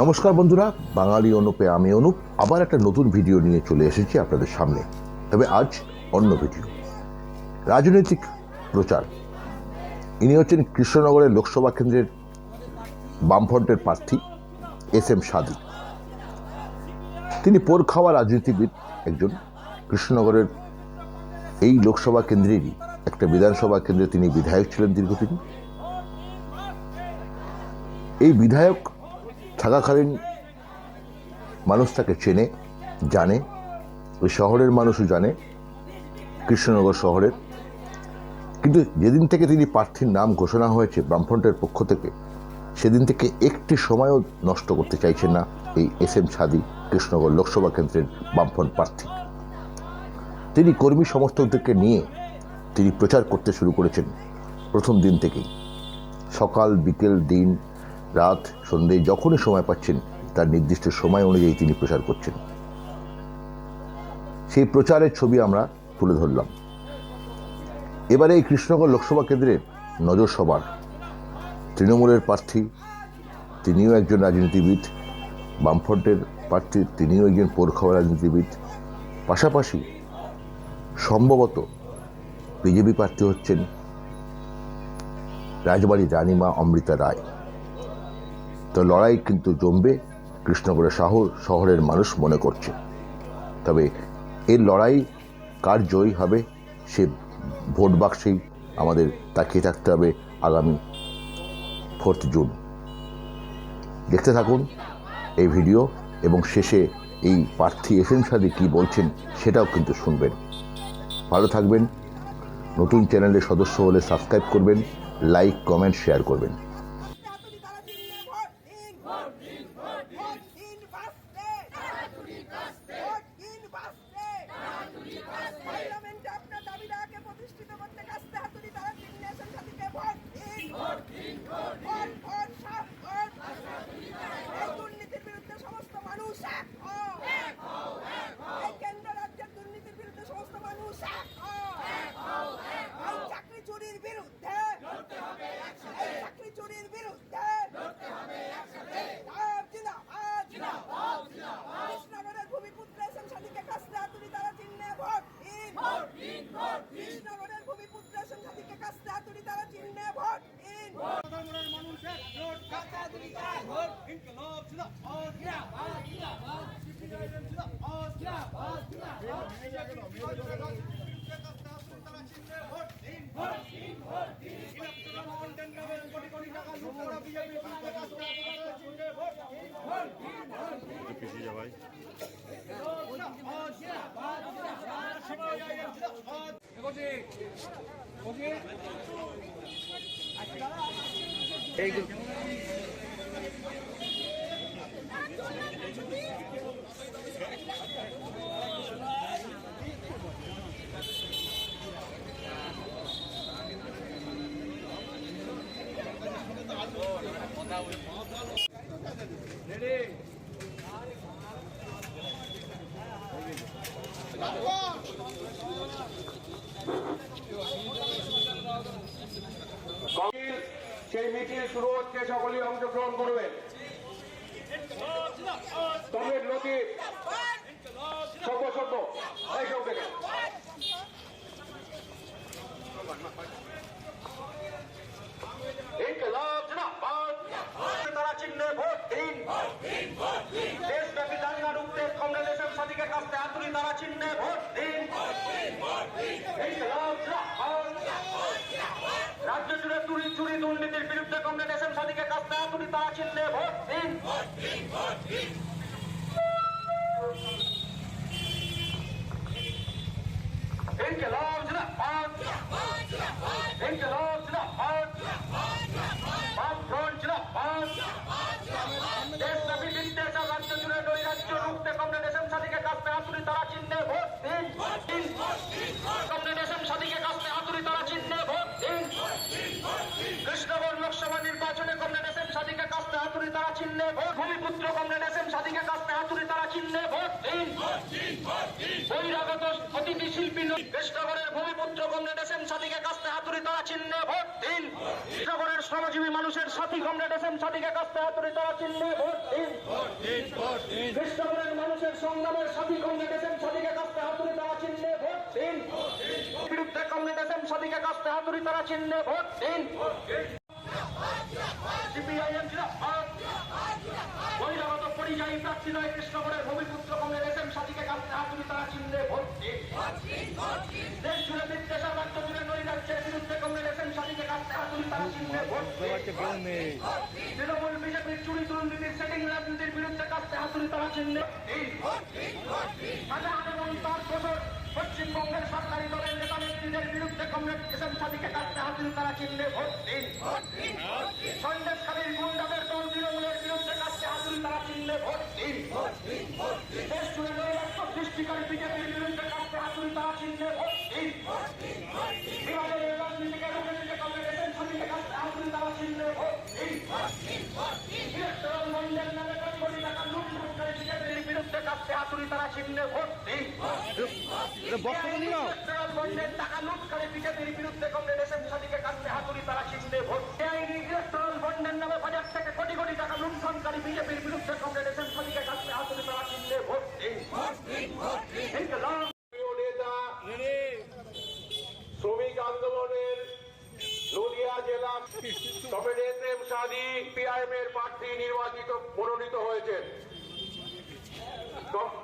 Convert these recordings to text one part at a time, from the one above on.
নমস্কার বন্ধুরা, বাঙালি অনুপে, আমি অনুপ। আবার একটা নতুন ভিডিও নিয়ে চলে এসেছি আপনাদের সামনে। তবে আজ অন্য ভিডিও রাজনৈতিক প্রচার। ইনি হচ্ছেন কৃষ্ণনগরের লোকসভা কেন্দ্রের বামফ্রন্টের প্রার্থী এস এম সাদি তিনি পোর খাওয়া রাজনীতিবিদ একজন। কৃষ্ণনগরের এই লোকসভা কেন্দ্রেরই একটা বিধানসভা কেন্দ্রে তিনি বিধায়ক ছিলেন দীর্ঘদিন। এই বিধায়ক থাকাকালীন মানুষ তাকে চেনে, জানে। ওই শহরের মানুষও জানে, কৃষ্ণনগর শহরের। কিন্তু যেদিন থেকে তিনি প্রার্থীর নাম ঘোষণা হয়েছে বামফ্রন্টের পক্ষ থেকে, সেদিন থেকে একটি সময়ও নষ্ট করতে চাইছেন না এই এস এম ছাদি কৃষ্ণনগর লোকসভা কেন্দ্রের বামফ্রন্ট প্রার্থী। তিনি কর্মী সমর্থকদেরকে নিয়ে তিনি প্রচার করতে শুরু করেছেন প্রথম দিন থেকেই। সকাল, বিকেল, দিন রাত সন্ধে যখনই সময় পাচ্ছেন, তার নির্দিষ্ট সময় অনুযায়ী তিনি প্রচার করছেন। সেই প্রচারের ছবি আমরা তুলে ধরলাম। এবারে এই কৃষ্ণনগর লোকসভা কেন্দ্রের নজর সবার। তৃণমূলের প্রার্থী, তিনিও একজন রাজনীতিবিদ, বামফ্রন্টের প্রার্থী, তিনিও একজন পোরখাওয়া রাজনীতিবিদ। পাশাপাশি সম্ভবত বিজেপি প্রার্থী হচ্ছেন রাজবাড়ি রানীমা অমৃতা রায়। তো লড়াই কিন্তু জমবে কৃষ্ণনগরের শহর শহরের মানুষ মনে করছে। তবে এর লড়াই কার জয়ী হবে, সে ভোট বাক্সেই আমাদের তাকিয়ে থাকতে হবে আগামী ফোর্থ জুন। দেখতে থাকুন এই ভিডিও এবং শেষে এই প্রার্থী এসএম সাদি কী বলছেন সেটাও কিন্তু শুনবেন। ভালো থাকবেন, নতুন চ্যানেলের সদস্য হলে সাবস্ক্রাইব করবেন, লাইক, কমেন্ট, শেয়ার করবেন তাড়াতাড়ি তারা চিনলে ভোট দিন ভোট দিন ভোট দিন দিন বাঁচতে তাড়াতাড়ি বাঁচতে ভোট দিন বাঁচতে তাড়াতাড়ি বাঁচতে পার্লামেন্টে আপনার দাবিটাকে প্রতিষ্ঠিত করতে কাস্তে হাতুড়ি তারা চিনলে এসেন সাথীকে ভোট দিন ভোট দিন ভোট ভোট ভোট সাফ ভোট এই দুর্নীতির বিরুদ্ধে সমস্ত মানুষ এক হও এক হও এক হও এই কেন্দ্র রাজ্যের দুর্নীতির বিরুদ্ধে সমস্ত মানুষ এক হও এক হও এক হও এই চাকরি চুরির বিরুদ্ধে এই চাকরি চুরির বিরুদ্ধে লাভ জিন্দাবাদ জিন্দাবাদ জিন্দাবাদ কৃষ্ণনগরের ভূমিপুত্র এসেন সাথীকে কাস্তে হাতুড়ি তারা চিহ্নে ভোট দিন ভোট দিন ভোট কৃষ্ণনগরের ভূমিপুত্র এসেন সাথীকে কাস্তে হাতুড়ি তারা চিহ্নে ভোট দিন সাধারণ মানুষের ভোট কাটা দুটি দিন ভোট দিন ভোট দিন ইলেকট্রাল কন্টেন্ট নামে কোটি কোটি টাকা লুট করা বিজেপি বিরুদ্ধে কাজ করা আপনারা চিনতে ভোট দিন ভোট দিন ভোট দিন জিন্দাবাদ জিন্দাবাদ জিন্দাবাদ সিপিআইএম জিন্দাবাদ ওকে ওকে মিছিল সেই মিছিল শুরু হচ্ছে সকলেই অংশগ্রহণ করবেন তবে নদী সভ্য সভ্য এই সব দেখে ইনকলাব জিন্দাবাদ তারা চিহ্নে ভোট দিন দেশব্যাপী দাঙ্গা রুখতে কংগ্রেসের সাথীকে কাছে আতুরি তারা চিহ্নে ভোট দিন ইনকলাব জিন্দাবাদ রাজ্য জুড়ে চুরি চুরি এস এম সাদিকে কাজ না তুলি তারা চিনলে ভোট দিন ইনকলাব চিহ্নে ভোট। ভূমিপুত্র কংগ্রেসের সাথীকে কাছে হাতুড়ি, তারা চিহ্নে ভোট। দিন বহিরাগত অতিথি শিল্পী। কৃষ্ণগড়ের ভূমিপুত্র কমরেড এস এম সাদিকে কাস্তে হাতুড়ি, তারা চিহ্নে ভোট। দিন কৃষ্ণগড়ের শ্রমজীবী মানুষের সাথী কমরেড এস এম সাদিকে কাস্তে হাতুড়ি, তারা চিহ্নে ভোট। দিন কৃষ্ণগড়ের মানুষের সংগ্রামের সাথী কমরেড এস এম সাদিকে কাস্তে হাতুড়ি, তারা চিহ্নে ভোট। দিন বিরুদ্ধে কমরেড এস এম সাদিকে কাস্তে হাতুড়ি, তারা চিহ্নে ভোট। দিন সিপিআইএম বহিরাগত পরিযায়ী প্রার্থী নয়, কৃষ্ণগড়ের ভূমিপুত্র কমরেড এস এম সাদিকে কাস্তে হাতুড়ি তারা চিহ্নে ভোট দেশ জুড়ে বিদ্বেষার রাজ্য জুড়ে নৈরাজ্যের বিরুদ্ধে কমরেড এস এম সাদিকে কাস্তে হাতুড়ি তারা চিহ্নে ভোট তৃণমূল বিজেপির চুরি দুর্নীতির সেটিং রাজনীতির বিরুদ্ধে কাস্তে হাতুড়ি তারা চিহ্নে শাহজাহান এবং তার দোষর পশ্চিমবঙ্গের সরকারি দলের নেতা নেত্রীদের বিরুদ্ধে কমরেড এসএম সাদিকে কাস্তে হাতুড়ি তারা চিহ্নে ভোট দিন তারা ভোট দিন ইলেকট্রাল বন্ডের টাকা লুট করে বিজেপির বিরুদ্ধে কংগ্রেস এসএম সাদিকে কাস্তে হাতুড়ি তারা চিহ্নে ভোট বেআইনি ইলেকট্রাল বন্ডের নামে বাজার থেকে কোটি কোটি টাকা লুণ্ঠনকারী বিজেপির বিরুদ্ধে কংগ্রেস এসএম সাদিকে কাস্তে হাতুড়ি তারা চিহ্নে ভোট দিন ইনকলাব প্রিয় নেতা শ্রমিক আন্দোলনের নদিয়া জেলা comrade S M Sadi PIM এর প্রার্থী নির্বাচিত মনোনীত হয়েছেন কম-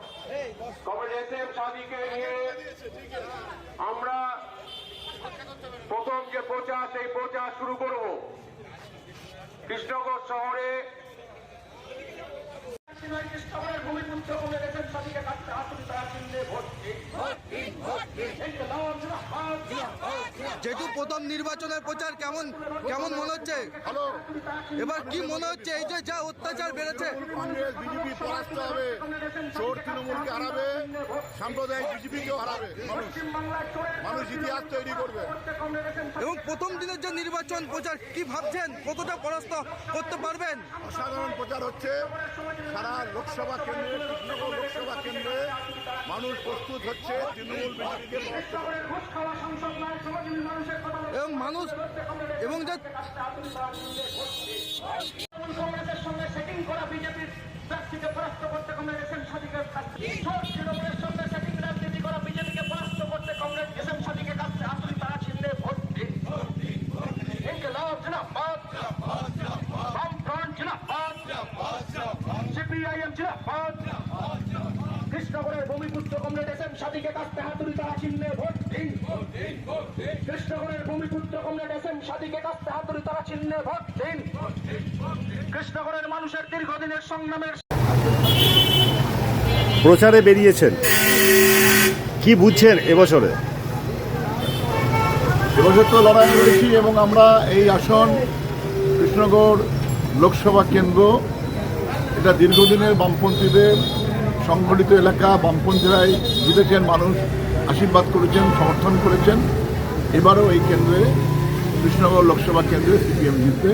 কমরেড এস এম সাদিকে নিয়ে? আমরা প্রথম যে প্রচার, সেই প্রচার শুরু করব। কৃষ্ণগড় শহরে ভূমিপুত্র এসএম সাদিকে কাস্তে হাতুড়ি তারা চিহ্নে ভোট দিন ইনকলাব জিন্দাবাদ যেহেতু প্রথম নির্বাচনের প্রচার কেমন কেমন মনে হচ্ছে? এবার কি মনে হচ্ছে? এই যে যা অত্যাচার বেড়েছে। বিজেপি পরাস্ত হবে। চোর তৃণমূলকে হারাবে। সাম্প্রদায়িক বিজেপিকেও হারাবে। মানুষ মানুষ ইতিহাস তৈরি করবে। এবং প্রথম দিনের যে নির্বাচন প্রচার কি ভাবছেন? কতটা পরাস্ত করতে পারবেন? অসাধারণ প্রচার হচ্ছে। সারা লোকসভা কেন্দ্রে কৃষ্ণগড় লোকসভা কেন্দ্রে মানুষ প্রস্তুত হচ্ছে। তৃণমূল বিজেপিকে এবং মানুষ এবং যে কংগ্রেসের সঙ্গে সেটিং করা বিজেপির প্রার্থীকে পরাস্ত করতে সাদিকের কাছে জোট তৃণমূলের সঙ্গে সেটিং রাজনীতি করা বিজেপিকে পরাস্ত করতে কংগ্রেস এসএম সাদিকের কাছে হাতুড়ি তারা চিহ্নে ভোট দিন ইনকলাব জিন্দাবাদ বামফ্রন্ট জিন্দাবাদ সিপিআইএম জিন্দাবাদ কৃষ্ণগড়ের ভূমিপুত্র হাতুড়ি তারা চিহ্নে ভোট দিন। কৃষ্ণগড়ের ভূমিপুত্র সাদিকে হাতুড়ি তারা চিহ্নে ভোট দিন। কৃষ্ণগড়ের মানুষের দীর্ঘদিনের সংগ্রামের প্রচারে বেরিয়েছেন। কি বুঝছেন এবছরে? এবছর তো লড়াই করেছি এবং আমরা এই আসন কৃষ্ণগড় লোকসভা কেন্দ্র এটা দীর্ঘদিনের বামপন্থীদের সংগঠিত এলাকা বামপন্থীরাই জিতেছেন মানুষ আশীর্বাদ করেছেন সমর্থন করেছেন। এবারও এই কেন্দ্রে কৃষ্ণনগর লোকসভা কেন্দ্রে সিপিএম জিতবে।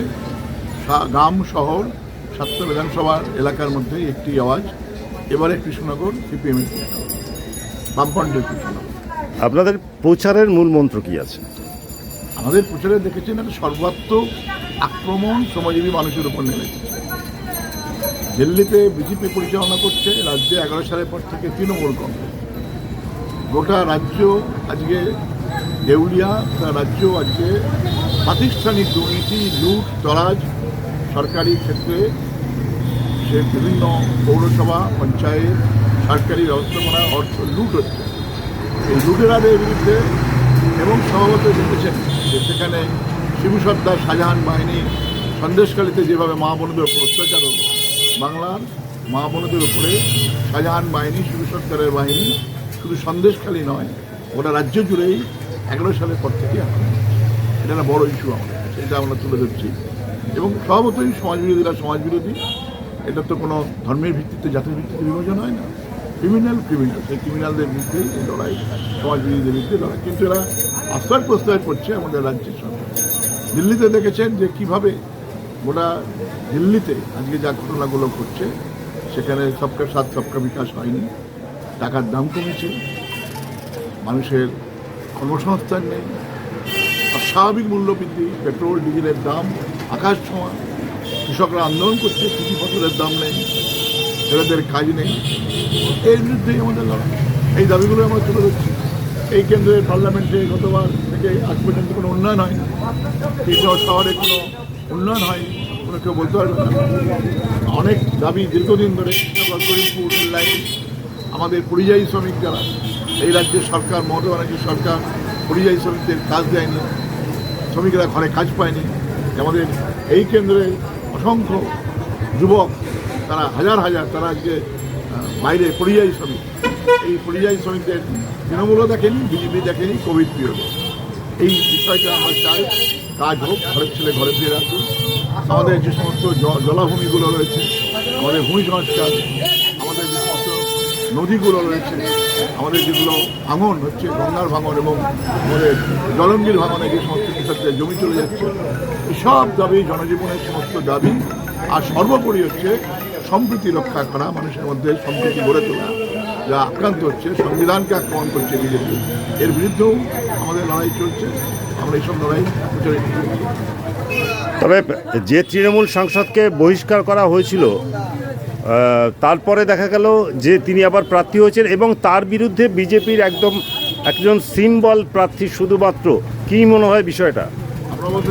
গ্রাম শহর সাতটা বিধানসভা এলাকার মধ্যে একটি আওয়াজ। এবারে কৃষ্ণনগর সিপিএমের বামপন্থের কৃষ্ণনগর। আপনাদের প্রচারের মূল মন্ত্র কি আছে? আমাদের প্রচারে দেখেছেন একটা সর্বাত্মক আক্রমণ শ্রমজীবী মানুষের উপর নেমেছে। দিল্লিতে বিজেপি পরিচালনা করছে রাজ্যে এগারো সালের পর থেকে তৃণমূল কংগ্রেস। গোটা রাজ্য আজকে দেউলিয়া, গোটা রাজ্য আজকে প্রাতিষ্ঠানিক দুর্নীতি, লুট, তরাজ সরকারি ক্ষেত্রে সে বিভিন্ন পৌরসভা, পঞ্চায়েত, সরকারি ব্যবস্থাপনা অর্থ লুট হচ্ছে। এই লুটেরাদের বিরুদ্ধে এবং স্বভাবত দেখেছেন যে সেখানে শিবু সর্দার শাহজাহান বাহিনী সন্দেশকালীতে যেভাবে মা বোনদের উপর অত্যাচার হলো বাংলার মা বোনদের উপরে শাহজাহান বাহিনী শিবু সর্দারের বাহিনী, শুধু সন্দেশখালী নয়, গোটা রাজ্য জুড়েই এগারো সালের পর থেকে এটা একটা বড় ইস্যু আমাদের এটা আমরা তুলে ধরছি। এবং স্বভাবতই সমাজবিরোধীরা সমাজবিরোধী। এটা তো কোনো ধর্মের ভিত্তিতে, জাতির ভিত্তিতে বিভাজন হয় না। ক্রিমিনাল ক্রিমিনাল সেই ক্রিমিনালদের বিরুদ্ধে এই লড়াই, সমাজবিরোধীদের বিরুদ্ধে লড়াই। কিন্তু এরা আশ্রয় প্রশ্রয় করছে আমাদের রাজ্যের সরকার। দিল্লিতে দেখেছেন যে কীভাবে গোটা দিল্লিতে আজকে যা ঘটনাগুলো ঘটছে, সেখানে সবকা সাত সবকা বিকাশ হয়নি। টাকার দাম কমেছে। মানুষের কর্মসংস্থান নেই। অস্বাভাবিক মূল্যবৃদ্ধি পেট্রোল, ডিজেলের দাম, আকাশ ছোঁয়া। কৃষকরা আন্দোলন করছে, কৃষি ফসলের দাম নেই। ছেলেদের কাজ নেই। এর বিরুদ্ধেই আমাদের লড়াই। এই দাবিগুলো আমরা তুলে ধরছি। এই কেন্দ্রের পার্লামেন্টে গতবার থেকে আজ পর্যন্ত কোনো উন্নয়ন হয়নি। কৃষ্ণ শহরে কোনো উন্নয়ন হয়নি। কোনো কেউ বলতে পারবে না। অনেক দাবি দীর্ঘদিন ধরে কৃষ্ণগড় লাইন আমাদের পরিযায়ী শ্রমিক যারা, এই রাজ্যের সরকার, মমতা ব্যানার্জির সরকার পরিযায়ী শ্রমিকদের কাজ দেয়নি, শ্রমিকরা ঘরে কাজ পায়নি। আমাদের এই কেন্দ্রে অসংখ্য যুবক, তারা হাজার হাজার, তারা আজকে বাইরে পরিযায়ী শ্রমিক। এই পরিযায়ী শ্রমিকদের তৃণমূলও দেখেনি, বিজেপি দেখেনি, কোভিড পিরিয়ডে এই বিষয়টা আমরা চাই, কাজ হোক, ঘরের ছেলে ঘরে ফিরে আসুন আমাদের যে সমস্ত জলাভূমিগুলো রয়েছে, আমাদের ভূমি সংস্কার, আমাদের যে সমস্ত নদীগুলো রয়েছে, আমাদের যেগুলো ভাঙন হচ্ছে, গঙ্গার ভাঙন এবং আমাদের জলঙ্গির ভাঙনে যে সমস্ত কৃষকদের জমি চলে যাচ্ছে সব দাবি জনজীবনের সমস্ত দাবি, আর সর্বোপরি হচ্ছে সম্প্রীতি রক্ষা করা, মানুষের মধ্যে সম্প্রীতি গড়ে তোলা, যা আক্রান্ত হচ্ছে, সংবিধানকে আক্রমণ করছে বিজেপি। এর বিরুদ্ধেও আমাদের লড়াই চলছে, আমরা এইসব লড়াই প্রচারিত করছি। তবে যে তৃণমূল সাংসদকে বহিষ্কার করা হয়েছিল তারপরে দেখা গেল যে তিনি আবার প্রার্থী হয়েছেন এবং তার বিরুদ্ধে বিজেপির একদম একজন সিম্বল প্রার্থী শুধুমাত্র। কি মনে হয় বিষয়টা? আমরা বলতে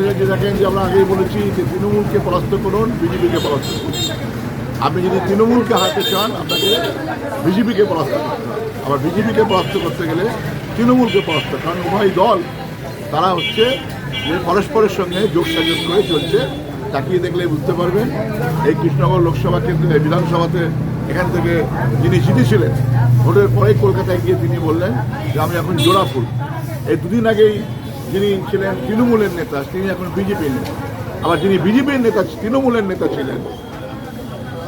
যে আমরা আগেই বলেছি যে তৃণমূলকে পরাস্ত করুন, বিজেপিকে পরাস্ত করুন। আপনি যদি তৃণমূলকে হারাতে চান, আপনাকে বিজেপিকে পরাস্ত করতে আবার বিজেপিকে পরাস্ত করতে গেলে তৃণমূলকে পরাস্ত কারণ উভয় দল, তারা হচ্ছে পরস্পরের সঙ্গে যোগ সাজগ করে চলছে, তাকিয়ে দেখলে বুঝতে পারবেন, এই কৃষ্ণনগর লোকসভা কেন্দ্রে বিধানসভাতে এখান থেকে যিনি জিতেছিলেন ভোটের পরেই কলকাতায় গিয়ে তিনি বললেন যে আমি এখন জোড়াফুল। এই দুদিন আগেই যিনি ছিলেন তৃণমূলের নেতা, তিনি এখন বিজেপির নেতা। আবার যিনি বিজেপির নেতা, তৃণমূলের নেতা ছিলেন,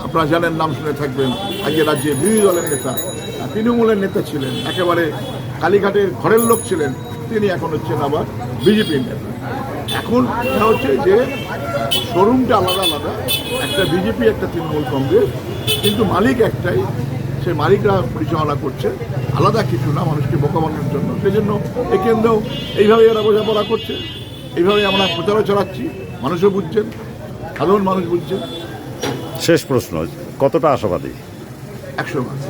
আপনারা জানেন, নাম শুনে থাকবেন আজকে রাজ্যে বিরোধী দলের নেতা তৃণমূলের নেতা ছিলেন, একেবারে কালীঘাটের ঘরের লোক ছিলেন, তিনি এখন হচ্ছেন আবার বিজেপির নেতা। এখন এটা হচ্ছে যে শোরুমটা আলাদা আলাদা। একটা বিজেপি একটা তৃণমূল কংগ্রেস কিন্তু মালিক একটাই। সে মালিকরা পরিচালনা করছে। আলাদা কিছু না মানুষকে বোকা বানানোর জন্য। সেই জন্য এই কেন্দ্রেও এইভাবে এরা বোঝাপড়া করছে। এইভাবে আমরা প্রচারও চালাচ্ছি। মানুষও বুঝছেন সাধারণ মানুষ বুঝছেন। শেষ প্রশ্ন কতটা আশাবাদী? একশো মাস